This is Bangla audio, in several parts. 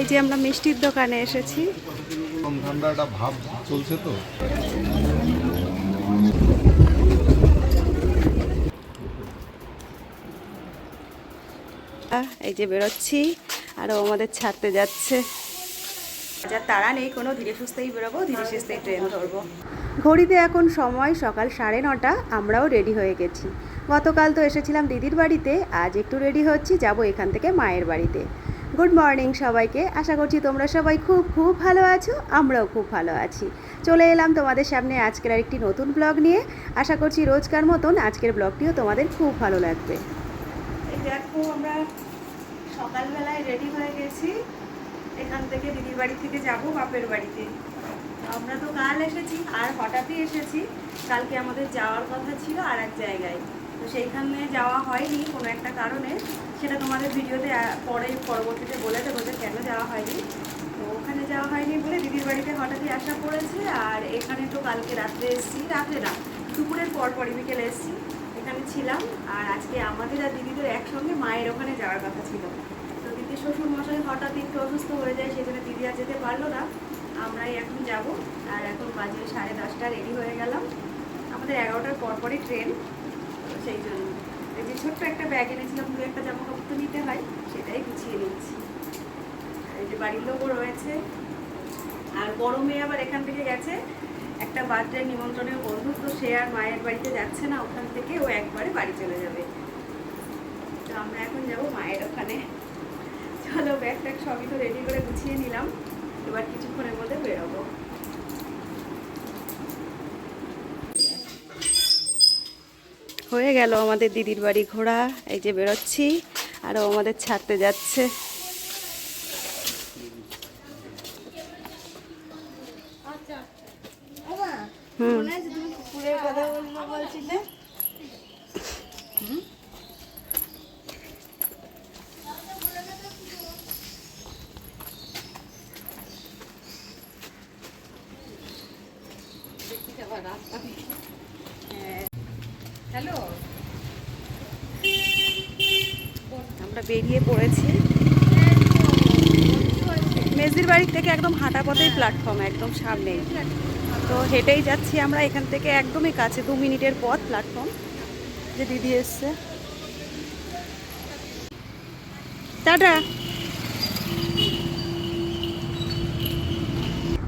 এই যে আমরা মিষ্টির দোকানে এসেছি। কম ঠান্ডা একটা ভাব চলছে তো। এই যে বেরোচ্ছি আর ও আমাদের ছাড়তে যাচ্ছে। যা তাড়া নেই কোনো ধীরে সুস্থেই বেরোবো ধীরে সুস্থেই ট্রেন ধরবো। ঘড়িতে এখন সময় সকাল সাড়ে নটা, আমরাও রেডি হয়ে গেছি। গতকাল তো এসেছিলাম দিদির বাড়িতে, আজ একটু রেডি হচ্ছি, যাব এখান থেকে মায়ের বাড়িতে। গুড মর্নিং সবাইকে, আশা করছি তোমরা সবাই খুব খুব ভালো আছো, আমরাও খুব ভালো আছি। চলে এলাম তোমাদের সামনে আজকের আরেকটি নতুন ব্লগ নিয়ে। আশা করছি রোজকার মতন আজকের ব্লগটিও তোমাদের খুব ভালো লাগবে। দেখো, আমরা সকালবেলায় রেডি হয়ে গেছি। এখান থেকে দিদির বাড়ি থেকে যাব, বাপের বাড়িতে। আমরা তো কাল এসেছি, আর হঠাৎই এসেছি। কালকে আমাদের যাওয়ার কথা ছিল আর এক জায়গায়। তো সেইখানে যাওয়া হয়নি কোনো একটা কারণে। সেটা তোমাদের ভিডিওতে পরে, পরবর্তীতে বলে দেবো যে কেন যাওয়া হয়নি। তো ওখানে যাওয়া হয়নি বলে দিদির বাড়িতে হঠাৎই আসা পড়েছে। আর এখানে তো কালকে রাত্রে এসেছি, রাত্রে না, দুপুরের পর পরই বিকেলে এসেছি। এখানে ছিলাম, আর আজকে আমাদের আর দিদিদের একসঙ্গে মায়ের ওখানে যাওয়ার কথা ছিল। তো দিদির শ্বশুর মশাই হঠাৎ একটু অসুস্থ হয়ে যায় সেখানে দিদি আর যেতে পারল না। আমরাই এখন যাব। আর এখন বাজে সাড়ে দশটা রেডি হয়ে গেলাম। আমাদের এগারোটার পর পরই ট্রেন সেই জন্য। যে ছোট্ট একটা ব্যাগ এনেছিলাম, দু একটা জামা কাপড় তো নিতে হয়, সেটাই গুছিয়ে নিচ্ছি আর এই যে বাড়ির লোকও রয়েছে। আর মেয়ে আবার এখান থেকে গেছে। একটা বার্থডে নিমন্ত্রণের বন্ধু, তো সে আর মায়ের বাড়িতে যাচ্ছে না, ওখান থেকে ও একবারে বাড়ি চলে যাবে। তো আমরা এখন যাব মায়ের ওখানে। চলো ব্যাগ ট্যাগ সবই তো রেডি করে গুছিয়ে নিলাম। এবার কিছুক্ষণের মধ্যে বেরোবো হয়ে গেল আমাদের দিদির বাড়ি ঘোরা এই যে বেরোচ্ছি আরও আমাদের ছাড়তে যাচ্ছে। হুম। কথা বলছিলে? হ্যালো। আমরা বেরিয়ে পড়েছি। মেজদির বাড়ি থেকে একদম হাঁটা পথেই প্ল্যাটফর্ম একদম সামনে। তো হেঁটেই যাচ্ছি আমরা এখান থেকে একদমই কাছে, দু মিনিটের পথ প্ল্যাটফর্ম যে দিদি এসছে। টাটা।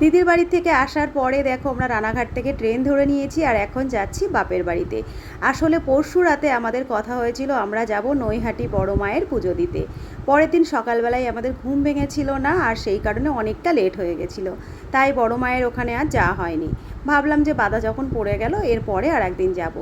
দিদির বাড়ি থেকে আসার পরে দেখো আমরা রানাঘাট থেকে ট্রেন ধরে নিয়েছি আর এখন যাচ্ছি বাপের বাড়িতে। আসলে পরশু রাতে আমাদের কথা হয়েছিল, আমরা যাব নৈহাটি বড় মায়ের পুজো দিতে। পরের দিন সকালবেলায় আমাদের ঘুম ভেঙেছিল না আর সেই কারণে অনেকটা লেট হয়ে গেছিল। তাই বড় মায়ের ওখানে আর যাওয়া হয়নি। ভাবলাম যে বাধা যখন পড়ে গেল, এরপরে আর একদিন যাব।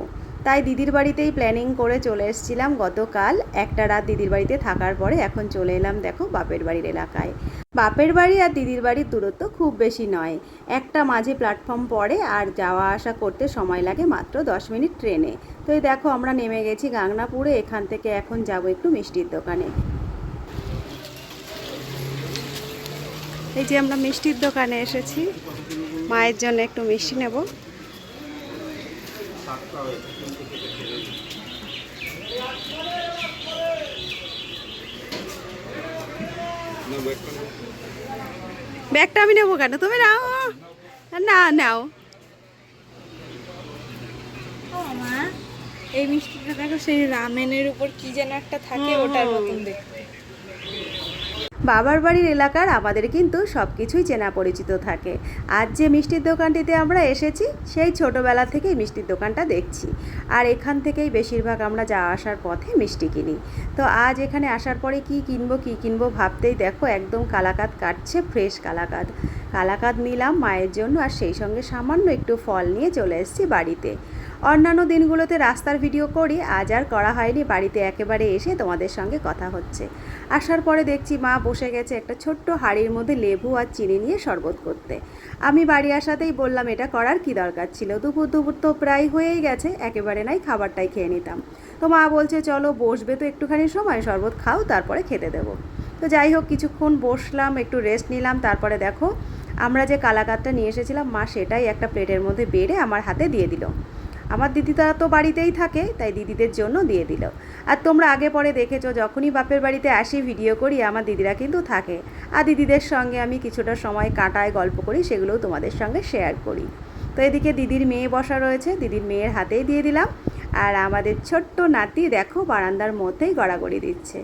তাই দিদির বাড়িতেই প্ল্যানিং করে চলে এসেছিলাম গতকাল। একটা রাত দিদির বাড়িতে থাকার পরে এখন চলে এলাম দেখো বাপের বাড়ির এলাকায়। বাপের বাড়ি আর দিদির বাড়ির দূরত্ব খুব বেশি নয়। একটা মাঝে প্ল্যাটফর্ম পড়ে আর যাওয়া আসা করতে সময় লাগে মাত্র দশ মিনিট ট্রেনে। তো এই দেখো আমরা নেমে গেছি গাংনাপুরে এখান থেকে এখন যাব একটু মিষ্টির দোকানে। এই যে আমরা মিষ্টির দোকানে এসেছি। মায়ের জন্য একটু মিষ্টি নেব। ব্যাগটা আমি নেব কেন? তুমি নাও। না নাও। এই মিষ্টিটা দেখো সেই রামেনের উপর কি যেন একটা থাকে ওটার মতন দেখতে। বাবার বাড়ির এলাকার আমাদের কিন্তু সব কিছুই চেনা পরিচিত থাকে। আজ যে মিষ্টির দোকানটিতে আমরা এসেছি, সেই ছোটোবেলা থেকেই মিষ্টির দোকানটা দেখছি। আর এখান থেকেই বেশিরভাগ আমরা যাওয়া আসার পথে মিষ্টি কিনি। তো আজ এখানে আসার পরে কি কিনবো কি কিনবো ভাবতেই দেখো, একদম কালাকাত কাটছে ফ্রেশ কালাকাত। কালাকাত নিলাম মায়ের জন্য আর সেই সঙ্গে সামান্য একটু ফল নিয়ে চলে এসেছি বাড়িতে। অন্যান্য দিনগুলোতে রাস্তার ভিডিও করি, আজ আর করা হয়নি, বাড়িতে একেবারে এসে তোমাদের সঙ্গে কথা হচ্ছে। আসার পরে দেখছি মা বসে গেছে একটা ছোট্ট হাঁড়ির মধ্যে লেবু আর চিনি নিয়ে শরবত করতে। আমি বাড়ি আসাতেই বললাম, এটা করার কি দরকার ছিল? দুপুর দুপুর তো প্রায় হয়েই গেছে, একেবারে নাই, খাবারটাই খেয়ে নিতাম। তো মা বলছে, চলো, বসবে তো একটুখানি সময়, শরবত খাও, তারপরে খেতে দেবো। তো যাই হোক, কিছুক্ষণ বসলাম, একটু রেস্ট নিলাম, তারপরে দেখো, আমরা যে কালাকাতটা নিয়ে এসেছিলাম, মা সেটাই একটা প্লেটের মধ্যে বেড়ে আমার হাতে দিয়ে দিল। আমার দিদিরা তো বাড়িতেই থাকে, তাই দিদিদের জন্য দিয়ে দিল। আর তোমরা আগে পরে দেখেছ, যখনই বাপের বাড়িতে আসি ভিডিও করি, আমার দিদিরা কিন্তু থাকে। আর দিদিদের সঙ্গে আমি কিছুটা সময় কাটায় গল্প করি, সেগুলোও তোমাদের সঙ্গে শেয়ার করি। তো এদিকে দিদির মেয়ে বসা রয়েছে, দিদির মেয়ের হাতেই দিয়ে দিলাম। আর আমাদের ছোট্ট নাতি, দেখো, বারান্দার মধ্যেই গড়াগড়ি দিচ্ছে।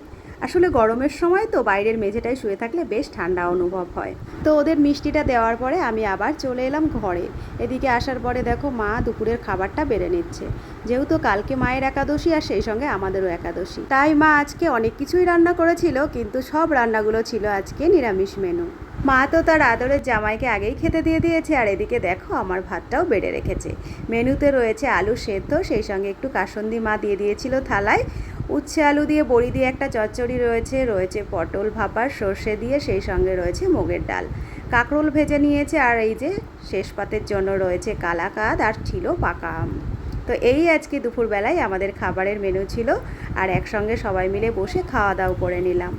আসলে গরমের সময় তো বাইরের মেঝেটায় শুয়ে থাকলে বেশ ঠান্ডা অনুভব হয়। তো ওদের মিষ্টিটা দেওয়ার পরে আমি আবার চলে এলাম ঘরে। এদিকে আসার পরে দেখো মা দুপুরের খাবারটা বেড়ে নিচ্ছে। যেহেতু কালকে মায়ের একাদশী আর সেই সঙ্গে আমাদেরও একাদশী। তাই মা আজকে অনেক কিছুই রান্না করেছিল, কিন্তু সব রান্নাগুলো ছিল আজকে নিরামিষ মেনু। মা তো তার আদরের জামাইকে আগেই খেতে দিয়ে দিয়েছে, আর এদিকে দেখো আমার ভাতটাও বেড়ে রেখেছে। মেনুতে রয়েছে আলু সেদ্ধ, সেই সঙ্গে একটু কাসন্দি মা দিয়ে দিয়েছিল থালায়। উচ্ছে আলু দিয়ে, বড়ি দিয়ে একটা চচ্চড়ি রয়েছে রয়েছে পটল ভাপার, সর্ষে দিয়ে সেই সঙ্গে রয়েছে মুগের ডাল। কাঁকরোল ভেজে নিয়েছে আর এই যে শেষ পাতের জন্য রয়েছে কালাকাদ আর ছিল পাকা আম। তো এই আজকে দুপুরবেলায় আমাদের খাবারের মেনু ছিল আর একসঙ্গে সবাই মিলে বসে খাওয়া দাওয়া করে নিলাম।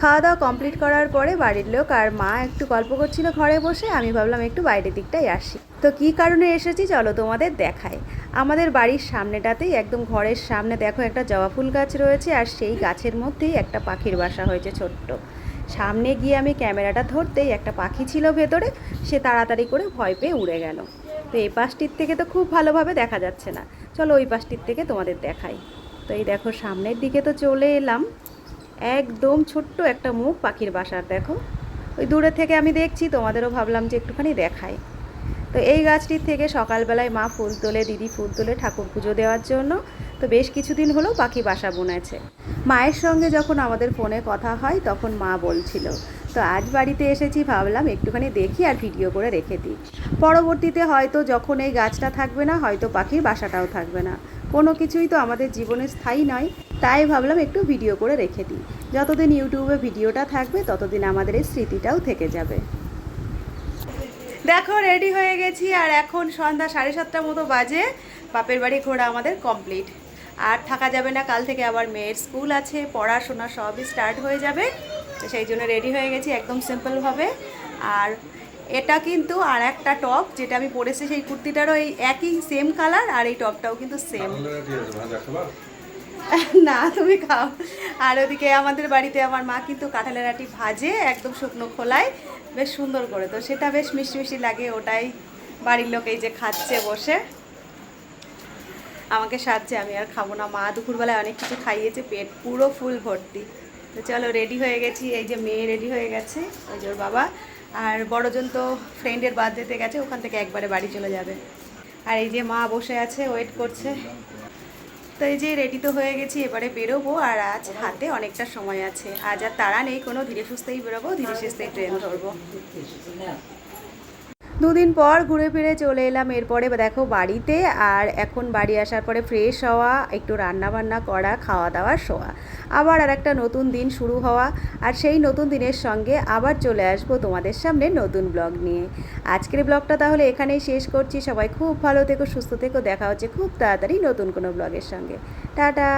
খাওয়া দাওয়া কমপ্লিট করার পরে বাড়ির লোক আর মা একটু গল্প করছিল ঘরে বসে, আমি ভাবলাম একটু বাইরের দিকটাই আসি। তো কী কারণে এসেছি চলো তোমাদের দেখায় আমাদের বাড়ির সামনেটাতেই একদম ঘরের সামনে দেখো একটা জবা ফুল গাছ রয়েছে আর সেই গাছের মধ্যেই একটা পাখির বাসা হয়েছে ছোট্ট। সামনে গিয়ে আমি ক্যামেরাটা ধরতেই একটা পাখি ছিল ভেতরে, সে তাড়াতাড়ি করে ভয় পেয়ে উড়ে গেল। তো এই পাশটির থেকে তো খুব ভালোভাবে দেখা যাচ্ছে না। চলো ওই পাশটির থেকে তোমাদের দেখাই। তো এই দেখো সামনের দিকে তো চলে এলাম। একদম ছোট্ট একটা মুখ পাখির বাসার, দেখো। ওই দূরে থেকে আমি দেখছি, তোমাদেরও ভাবলাম যে একটুখানি দেখাই। তো এই গাছটির থেকে সকালবেলায় মা ফুল তোলে, দিদি ফুল তোলে ঠাকুর পুজো দেওয়ার জন্য। তো বেশ কিছুদিন হলো পাখি বাসা বুনেছে। মায়ের সঙ্গে যখন আমাদের ফোনে কথা হয়, তখন মা বলছিল, তো আজ বাড়িতে এসেছি, ভাবলাম একটুখানি দেখি আর ভিডিও করে রেখে দিই। পরবর্তীতে হয়তো যখন এই গাছটা থাকবে না, হয়তো পাখির বাসাটাও থাকবে না। কোনো কিছুই তো আমাদের জীবনে স্থায়ী নয়, তাই ভাবলাম একটু ভিডিও করে রেখে দিই। যতদিন ইউটিউবে ভিডিওটা থাকবে, ততদিন আমাদের এই স্মৃতিটাও থেকে যাবে। দেখো রেডি হয়ে গেছি। আর এখন সন্ধ্যা সাড়ে সাতটার মতো বাজে। বাপের বাড়ি ঘোরা আমাদের কমপ্লিট আর থাকা যাবে না, কাল থেকে আবার মেয়ের স্কুল আছে, পড়াশোনা সবই স্টার্ট হয়ে যাবে। তো সেই জন্য রেডি হয়ে গেছি একদম সিম্পলভাবে আর এটা কিন্তু আর একটা টপ যেটা আমি পরেছি সেই কুর্তিটারও এই একই সেম কালার আর এই টপটাও কিন্তু সেম না, তুমি খাও। আর ওদিকে আমাদের বাড়িতে আমার মা কিন্তু কাঁঠালের আটি ভাজে, একদম শুকনো খোলায়, বেশ সুন্দর করে। তো সেটা বেশ মিষ্টি মিষ্টি লাগে, ওটাই বাড়ির লোক এই যে খাচ্ছে, বসে। আমাকে সাজছে, আমি আর খাব না। মা দুপুরবেলায় অনেক কিছু খাইয়েছে, পেট পুরো ফুল ভর্তি। তো চলো রেডি হয়ে গেছি। এই যে মেয়ে রেডি হয়ে গেছে, ওই ওর বাবা। আর বড়জন তো ফ্রেন্ডের বার্থডেতে গেছে, ওখান থেকে একবারে বাড়ি চলে যাবে। আর এই যে মা বসে আছে ওয়েট করছে। তো এই যে রেডি তো হয়ে গেছি, এবারে বেরোবো আর আজ হাতে অনেকটা সময় আছে। আজ আর তাড়া নেই, কোনো ধীরে সুস্থেই বেরোবো, ধীরে সুস্থেই ট্রেন ধরবো। দুদিন পর ঘুরে ফিরে চলে এলাম। এরপরে দেখো বাড়িতে আর এখন বাড়ি আসার পরে ফ্রেশ হওয়া, একটু রান্না বান্না করা খাওয়া দাওয়া শোয়া। আবার আর একটা নতুন দিন শুরু হওয়া আর সেই নতুন দিনের সঙ্গে আবার চলে আসব তোমাদের সামনে নতুন ব্লগ নিয়ে। আজকের ব্লগটা তাহলে এখানেই শেষ করছি। সবাই খুব ভালো থেকো, সুস্থ থেকো। দেখা হচ্ছে খুব তাড়াতাড়ি নতুন কোনো ব্লগের সঙ্গে। টাটা!